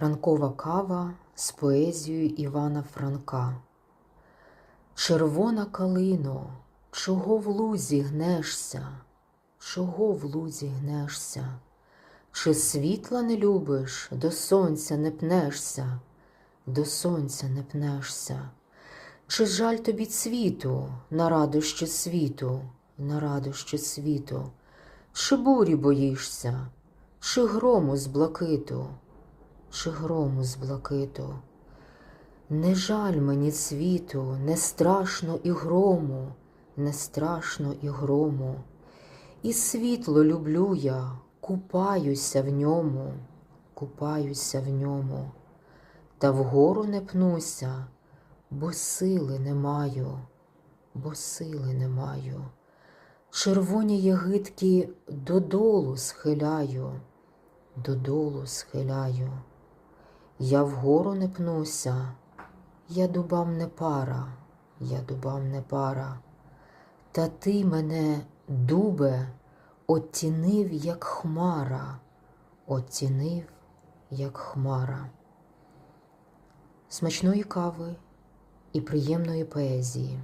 Ранкова кава з поезією Івана Франка. Червона калино, чого в лузі гнешся, чого в лузі гнешся? Чи світла не любиш, до сонця не пнешся, до сонця не пнешся? Чи жаль тобі цвіту на радощі світу, на радощі світу? Чи бурі боїшся, чи грому з блакиту, чи грому з блакиту? Не жаль мені світу, не страшно і грому, не страшно і грому. І світло люблю я, купаюся в ньому, купаюся в ньому, та вгору не пнуся, бо сили не маю, бо сили не маю. Червоні ягидки додолу схиляю, додолу схиляю. Я вгору не пнуся, я дубам не пара, я дубам не пара. Та ти мене, дубе, оттінив, як хмара, оттінив, як хмара. Смачної кави і приємної поезії.